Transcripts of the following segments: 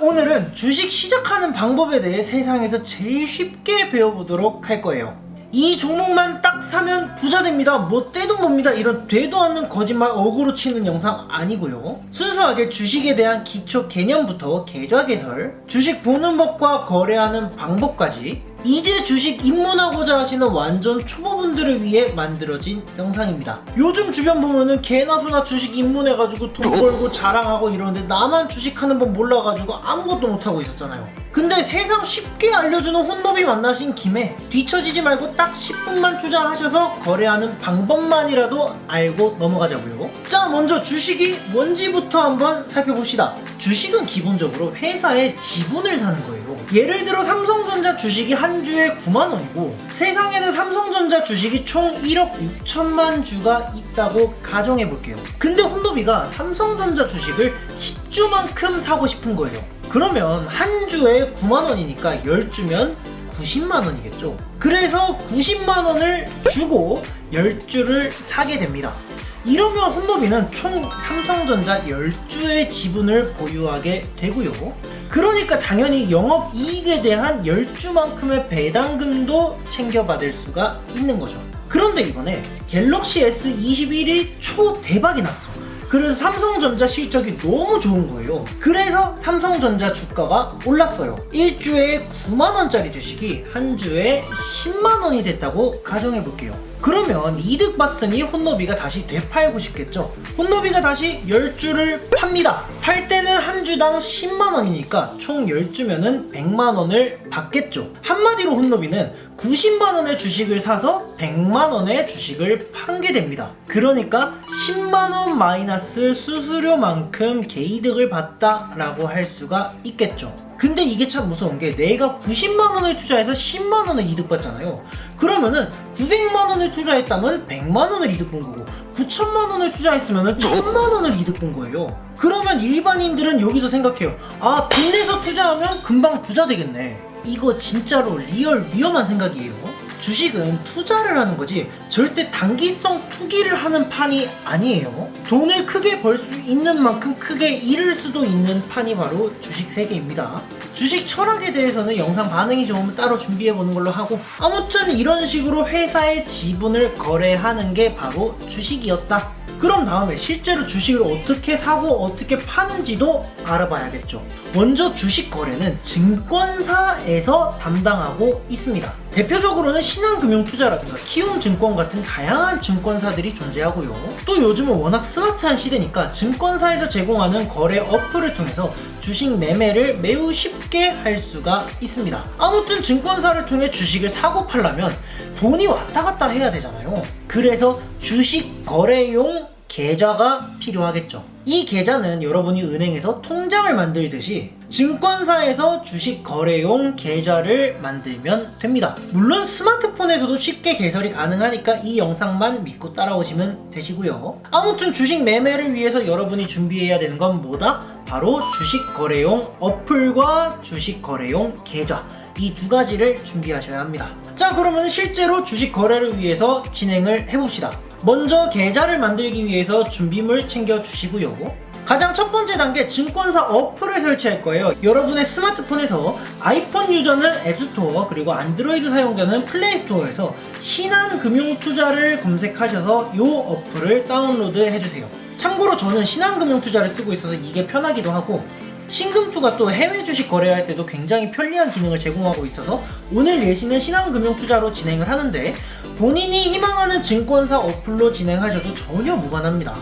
오늘은 주식 시작하는 방법에 대해 세상에서 제일 쉽게 배워보도록 할 거예요. 이 종목만 딱 사면 부자 됩니다. 뭐 떼돈 법니다. 이런 되도 않는 거짓말 어그로 치는 영상 아니고요. 순수하게 주식에 대한 기초 개념부터 계좌 개설, 주식 보는 법과 거래하는 방법까지 이제 주식 입문하고자 하시는 완전 초보분들을 위해 만들어진 영상입니다. 요즘 주변 보면은 개나 소나 주식 입문해가지고 돈 벌고 자랑하고 이러는데 나만 주식하는 법 몰라가지고 아무것도 못하고 있었잖아요. 근데 세상 쉽게 알려주는 혼밥이 만나신 김에 뒤처지지 말고 딱 10분만 투자하셔서 거래하는 방법만이라도 알고 넘어가자고요. 자, 먼저 주식이 뭔지부터 한번 살펴봅시다. 주식은 기본적으로 회사의 지분을 사는 거예요. 예를 들어 삼성전자 주식이 한 주에 9만 원이고 세상에는 삼성전자 주식이 총 1억 6천만 주가 있다고 가정해 볼게요. 근데 혼도비가 삼성전자 주식을 10주만큼 사고 싶은 거예요. 그러면 한 주에 9만 원이니까 10주면 90만 원이겠죠. 그래서 90만 원을 주고 10주를 사게 됩니다. 이러면 혼노비는 총 삼성전자 10주의 지분을 보유하게 되고요. 그러니까 당연히 영업 이익에 대한 10주만큼의 배당금도 챙겨받을 수가 있는 거죠. 그런데 이번에 갤럭시 S21이 초 대박이 났어. 그래서 삼성전자 실적이 너무 좋은 거예요. 그래서 삼성전자 주가가 올랐어요. 1주에 9만원짜리 주식이 한 주에 10만원이 됐다고 가정해 볼게요. 그러면 이득 봤으니 혼노비가 다시 되팔고 싶겠죠. 혼노비가 다시 10주를 팝니다. 팔 때는 한 주당 10만원이니까 총 10주면은 100만원을 받겠죠. 한마디로 혼노비는 90만원의 주식을 사서 100만원의 주식을 판 게 됩니다. 그러니까 10만원 마이너스 수수료만큼 개이득을 봤다 라고 할 수가 있겠죠. 근데 이게 참 무서운 게 내가 90만원을 투자해서 10만원을 이득 봤잖아요. 그러면은 900만원을 투자했다면 100만 원을 이득 본 거고 9천만 원을 투자했으면 1000만원을 이득 본 거예요. 그러면 일반인들은 여기서 생각해요. 아, 돈 내서 투자하면 금방 부자 되겠네. 이거 진짜로 리얼 위험한 생각이에요. 주식은 투자를 하는 거지 절대 단기성 투기를 하는 판이 아니에요. 돈을 크게 벌 수 있는 만큼 크게 잃을 수도 있는 판이 바로 주식 세계입니다. 주식 철학에 대해서는 영상 반응이 좋으면 따로 준비해 보는 걸로 하고 아무튼 이런 식으로 회사의 지분을 거래하는 게 바로 주식이었다. 그럼 다음에 실제로 주식을 어떻게 사고 어떻게 파는지도 알아봐야겠죠. 먼저 주식 거래는 증권사에서 담당하고 있습니다. 대표적으로는 신한금융투자라든가 키움증권 같은 다양한 증권사들이 존재하고요. 또 요즘은 워낙 스마트한 시대니까 증권사에서 제공하는 거래 어플을 통해서 주식 매매를 매우 쉽게 할 수가 있습니다. 아무튼 증권사를 통해 주식을 사고 팔려면 돈이 왔다 갔다 해야 되잖아요. 그래서 주식 거래용 계좌가 필요하겠죠. 이 계좌는 여러분이 은행에서 통장을 만들듯이 증권사에서 주식 거래용 계좌를 만들면 됩니다. 물론 스마트폰에서도 쉽게 개설이 가능하니까 이 영상만 믿고 따라오시면 되시고요. 아무튼 주식 매매를 위해서 여러분이 준비해야 되는 건 뭐다? 바로 주식 거래용 어플과 주식 거래용 계좌. 이 두 가지를 준비하셔야 합니다. 자, 그러면 실제로 주식 거래를 위해서 진행을 해봅시다. 먼저 계좌를 만들기 위해서 준비물 챙겨 주시고요. 가장 첫 번째 단계 증권사 어플을 설치할 거예요. 여러분의 스마트폰에서 아이폰 유저는 앱스토어 그리고 안드로이드 사용자는 플레이스토어에서 신한금융투자를 검색하셔서 이 어플을 다운로드 해주세요. 참고로 저는 신한금융투자를 쓰고 있어서 이게 편하기도 하고 신금투가 또 해외 주식 거래할 때도 굉장히 편리한 기능을 제공하고 있어서 오늘 예시는 신한금융투자로 진행을 하는데 본인이 희망하는 증권사 어플로 진행하셔도 전혀 무관합니다.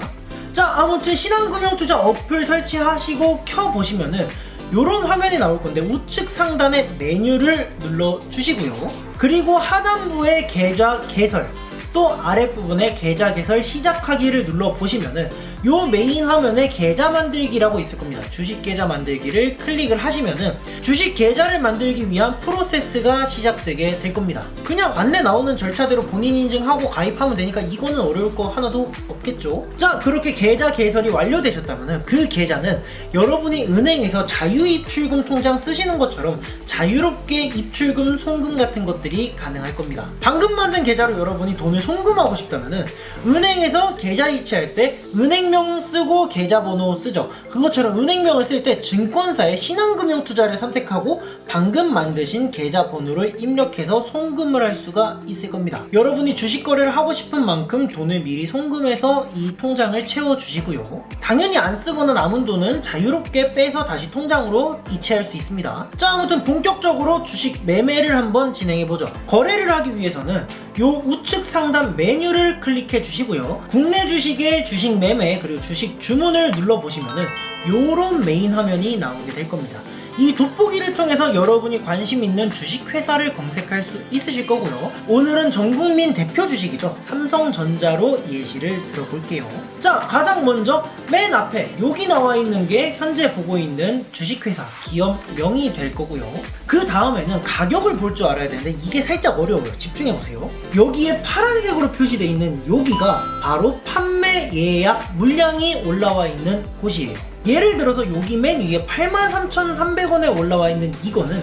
자 아무튼 신한금융투자 어플 설치하시고 켜보시면은 이런 화면이 나올 건데 우측 상단에 메뉴를 눌러 주시고요. 그리고 하단부에 계좌 개설 또 아랫부분에 계좌 개설 시작하기를 눌러 보시면은 요 메인 화면에 계좌 만들기라고 있을 겁니다. 주식 계좌 만들기를 클릭을 하시면은 주식 계좌를 만들기 위한 프로세스가 시작되게 될 겁니다. 그냥 안내 나오는 절차대로 본인 인증하고 가입하면 되니까 이거는 어려울 거 하나도 없겠죠. 자, 그렇게 계좌 개설이 완료되셨다면은 그 계좌는 여러분이 은행에서 자유 입출금 통장 쓰시는 것처럼 자유롭게 입출금, 송금 같은 것들이 가능할 겁니다. 방금 만든 계좌로 여러분이 돈을 송금하고 싶다면은 은행에서 계좌 이체할 때 은행명 은행명 쓰고 계좌번호 쓰죠. 그것처럼 은행명을 쓸 때 증권사의 신한금융 투자를 선택하고 방금 만드신 계좌번호를 입력해서 송금을 할 수가 있을 겁니다. 여러분이 주식 거래를 하고 싶은 만큼 돈을 미리 송금해서 이 통장을 채워 주시고요. 당연히 안 쓰거나 남은 돈은 자유롭게 빼서 다시 통장으로 이체할 수 있습니다. 자, 아무튼 본격적으로 주식 매매를 한번 진행해 보죠. 거래를 하기 위해서는 요 우측 상단 메뉴를 클릭해 주시고요. 국내 주식의 주식 매매 그리고 주식 주문을 눌러 보시면은 요런 메인 화면이 나오게 될 겁니다. 이 돋보기를 통해서 여러분이 관심 있는 주식 회사를 검색할 수 있으실 거고요. 오늘은 전 국민 대표 주식이죠. 삼성전자로 예시를 들어볼게요. 자, 가장 먼저 맨 앞에 여기 나와 있는 게 현재 보고 있는 주식 회사 기업명이 될 거고요. 그 다음에는 가격을 볼 줄 알아야 되는데 이게 살짝 어려워요. 집중해 보세요. 여기에 파란색으로 표시되어 있는 여기가 바로 판매 예약 물량이 올라와 있는 곳이에요. 예를 들어서 여기 맨 위에 83,300원에 올라와 있는 이거는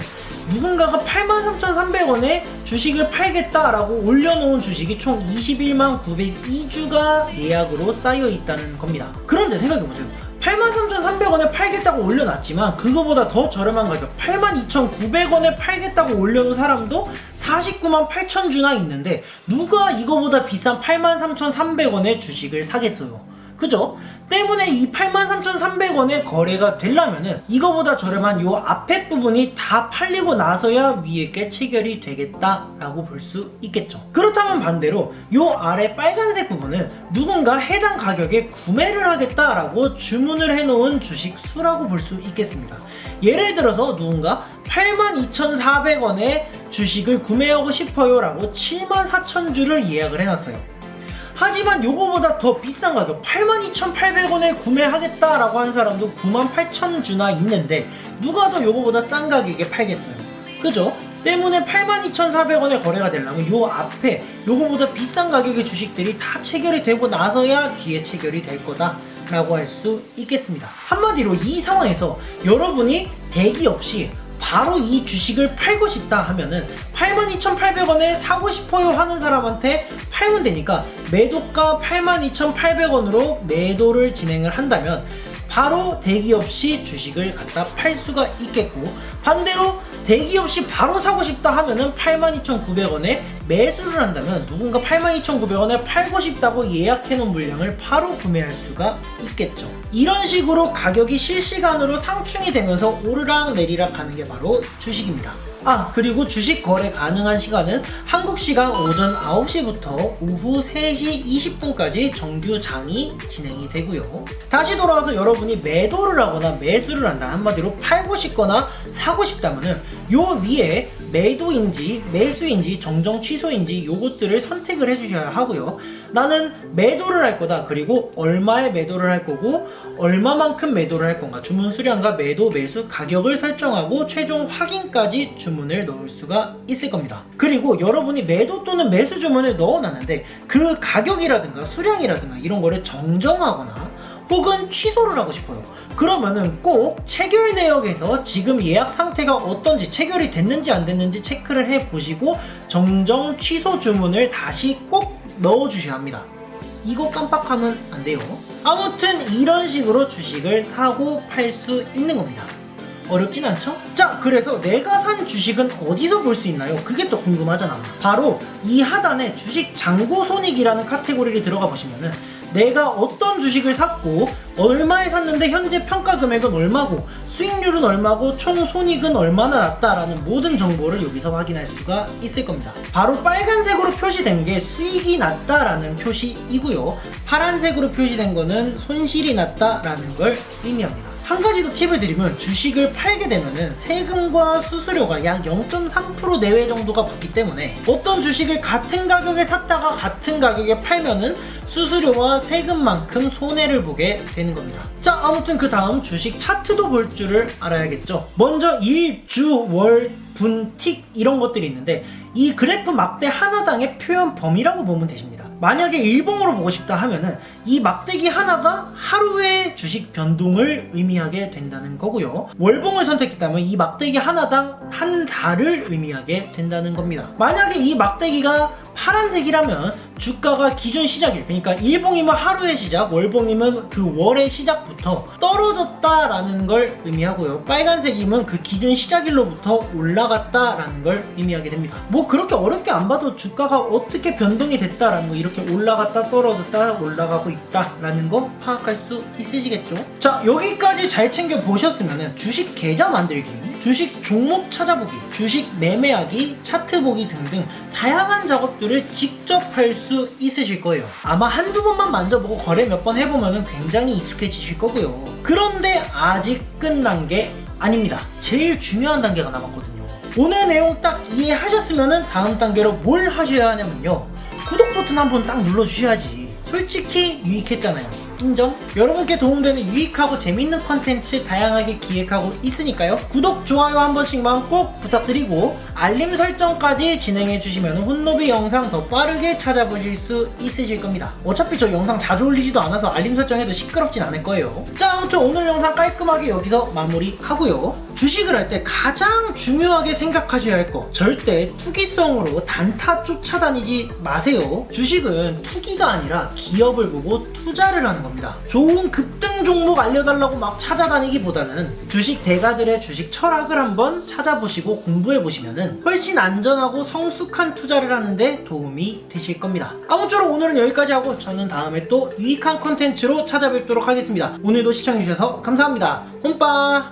누군가가 83,300원에 주식을 팔겠다라고 올려놓은 주식이 총 21만 902주가 예약으로 쌓여 있다는 겁니다. 그런데 생각해보세요. 83,300원에 팔겠다고 올려놨지만 그거보다 더 저렴한 가격 82,900원에 팔겠다고 올려놓은 사람도 49만 8천 주나 있는데 누가 이거보다 비싼 83,300원에 주식을 사겠어요? 그죠? 때문에 이 83,300원에 거래가 되려면은 이거보다 저렴한 요 앞에 부분이 다 팔리고 나서야 위에 게 체결이 되겠다라고 볼 수 있겠죠. 그렇다면 반대로 요 아래 빨간색 부분은 누군가 해당 가격에 구매를 하겠다라고 주문을 해놓은 주식 수라고 볼 수 있겠습니다. 예를 들어서 누군가 82,400원에 주식을 구매하고 싶어요 라고 74,000주를 예약을 해놨어요. 하지만 요거보다 더 비싼 가격. 82,800원에 구매하겠다라고 한 사람도 98,000주나 있는데 누가 더 요거보다 싼 가격에 팔겠어요? 그죠? 때문에 82,400원에 거래가 되려면 요 앞에 요거보다 비싼 가격의 주식들이 다 체결이 되고 나서야 뒤에 체결이 될 거다 라고 할 수 있겠습니다. 한마디로 이 상황에서 여러분이 대기 없이 바로 이 주식을 팔고 싶다 하면은 82,800원에 사고 싶어요 하는 사람한테 팔면 되니까 매도가 82,800원으로 매도를 진행을 한다면 바로 대기 없이 주식을 갖다 팔 수가 있겠고 반대로 대기 없이 바로 사고 싶다 하면은 82,900원에 매수를 한다면 누군가 82,900원에 팔고 싶다고 예약해 놓은 물량을 바로 구매할 수가 있겠죠. 이런 식으로 가격이 실시간으로 상충이 되면서 오르락 내리락 하는 게 바로 주식입니다. 아 그리고 주식 거래 가능한 시간은 한국 시간 오전 9시부터 오후 3시 20분까지 정규 장이 진행이 되고요. 다시 돌아와서 여러분이 매도를 하거나 매수를 한다 한마디로 팔고 싶거나 사고 싶다면은 요 위에 매도인지 매수인지 정정 취소인지 요것들을 선택을 해주셔야 하고요. 나는 매도를 할 거다. 그리고 얼마에 매도를 할 거고 얼마만큼 매도를 할 건가 주문 수량과 매도 매수 가격을 설정하고 최종 확인까지 주문을 넣을 수가 있을 겁니다. 그리고 여러분이 매도 또는 매수 주문을 넣어놨는데 그 가격이라든가 수량이라든가 이런 거를 정정하거나 혹은 취소를 하고 싶어요. 그러면은 꼭 체결 내역에서 지금 예약 상태가 어떤지 체결이 됐는지 안 됐는지 체크를 해 보시고 정정 취소 주문을 다시 꼭 넣어 주셔야 합니다. 이거 깜빡하면 안 돼요. 아무튼 이런 식으로 주식을 사고 팔 수 있는 겁니다. 어렵진 않죠? 자, 그래서 내가 산 주식은 어디서 볼 수 있나요? 그게 또 궁금하잖아. 바로 이 하단에 주식 잔고 손익이라는 카테고리를 들어가 보시면은 내가 어떤 주식을 샀고 얼마에 샀는데 현재 평가 금액은 얼마고 수익률은 얼마고 총 손익은 얼마나 났다라는 모든 정보를 여기서 확인할 수가 있을 겁니다. 바로 빨간색으로 표시된 게 수익이 났다라는 표시이고요. 파란색으로 표시된 거는 손실이 났다라는 걸 의미합니다. 한 가지 더 팁을 드리면 주식을 팔게 되면은 세금과 수수료가 약 0.3% 내외 정도가 붙기 때문에 어떤 주식을 같은 가격에 샀다가 같은 가격에 팔면은 수수료와 세금만큼 손해를 보게 되는 겁니다. 자, 아무튼 그 다음 주식 차트도 볼 줄을 알아야겠죠. 먼저 일, 주, 월, 분, 틱 이런 것들이 있는데 이 그래프 막대 하나당의 표현 범위라고 보면 되십니다. 만약에 일봉으로 보고 싶다 하면은 이 막대기 하나가 하루의 주식 변동을 의미하게 된다는 거고요. 월봉을 선택했다면 이 막대기 하나당 한 달을 의미하게 된다는 겁니다. 만약에 이 막대기가 파란색이라면 주가가 기준 시작일 그러니까 일봉이면 하루의 시작 월봉이면 그 월의 시작부터 떨어졌다라는 걸 의미하고요 빨간색이면 그 기준 시작일로부터 올라갔다라는 걸 의미하게 됩니다 뭐 그렇게 어렵게 안 봐도 주가가 어떻게 변동이 됐다라는 거 이렇게 올라갔다 떨어졌다 올라가고 있다라는 거 파악할 수 있으시겠죠 자 여기까지 잘 챙겨 보셨으면 주식 계좌 만들기 주식 종목 찾아보기, 주식 매매하기, 차트 보기 등등 다양한 작업들을 직접 할 수 있으실 거예요. 아마 한두 번만 만져보고 거래 몇 번 해보면 굉장히 익숙해지실 거고요. 그런데 아직 끝난 게 아닙니다. 제일 중요한 단계가 남았거든요. 오늘 내용 딱 이해하셨으면 다음 단계로 뭘 하셔야 하냐면요. 구독 버튼 한 번 딱 눌러주셔야지. 솔직히 유익했잖아요. 인정? 여러분께 도움되는 유익하고 재밌는 컨텐츠 다양하게 기획하고 있으니까요. 구독, 좋아요 한 번씩만 꼭 부탁드리고 알림 설정까지 진행해 주시면 혼노비 영상 더 빠르게 찾아보실 수 있으실 겁니다. 어차피 저 영상 자주 올리지도 않아서 알림 설정해도 시끄럽진 않을 거예요. 자, 아무튼 오늘 영상 깔끔하게 여기서 마무리하고요. 주식을 할 때 가장 중요하게 생각하셔야 할 거 절대 투기성으로 단타 쫓아다니지 마세요. 주식은 투기가 아니라 기업을 보고 투자를 하는 겁니다. 좋은 급 등 종목 알려달라고 막 찾아다니기보다는 주식 대가들의 주식 철학을 한번 찾아보시고 공부해 보시면은 훨씬 안전하고 성숙한 투자를 하는데 도움이 되실 겁니다. 아무쪼록 오늘은 여기까지 하고 저는 다음에 또 유익한 컨텐츠로 찾아뵙도록 하겠습니다. 오늘도 시청해주셔서 감사합니다. 홈빠!